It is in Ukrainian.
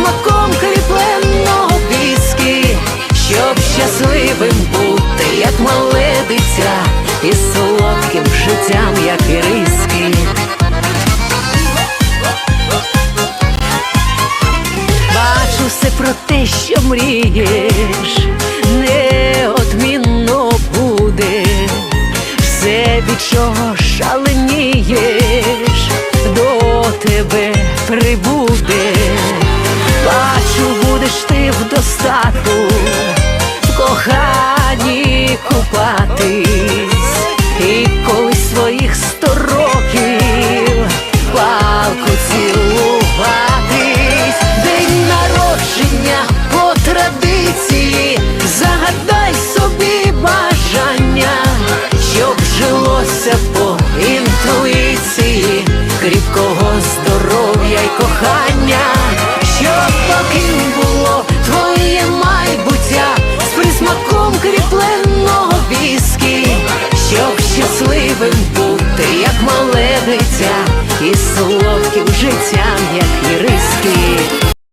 смаком кріпленого піски, щоб щасливим бути, як мале дитя, і солодким життям, як і риски. Бачу все про те, що мрієш, неодмінно буде, все від чого шаленієш, до тебе прибуде в достатку, в коханні купатись, і коли своїх сто років палку цілуватись, день народження по традиції, загадай собі бажання, щоб жилося по інтуїції, кріпкого здоров'я й кохання. як мале дитя, і солодким життя.